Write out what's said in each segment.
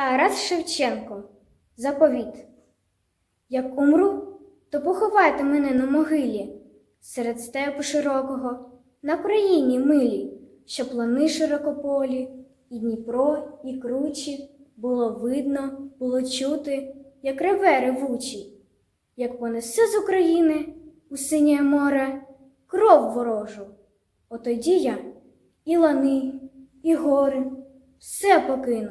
Тарас Шевченко. Заповіт. Як умру, то поховайте мене на могилі, серед степу широкого, на країні милій, що плани широкополі, і Дніпро, і кручі, було видно, було чути, як реве ревучий, як понесе з України у синє море кров ворожу. Отоді я і лани, і гори, все покину,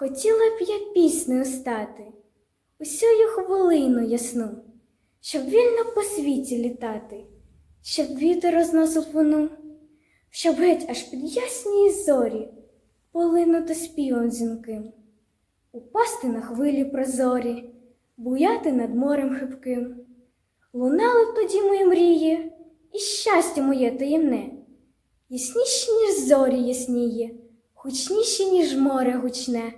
хотіла б я піснею стати, усю хвилину ясну, щоб вільно по світі літати, щоб вітер розносив луну, щоб геть аж під ясні зорі полинути співом дзвінким, упасти на хвилі прозорі, буяти над морем хибким. Лунали б тоді мої мрії, і щастя моє таємне, ясніші, ніж зорі ясніє, гучніші, ніж море гучне.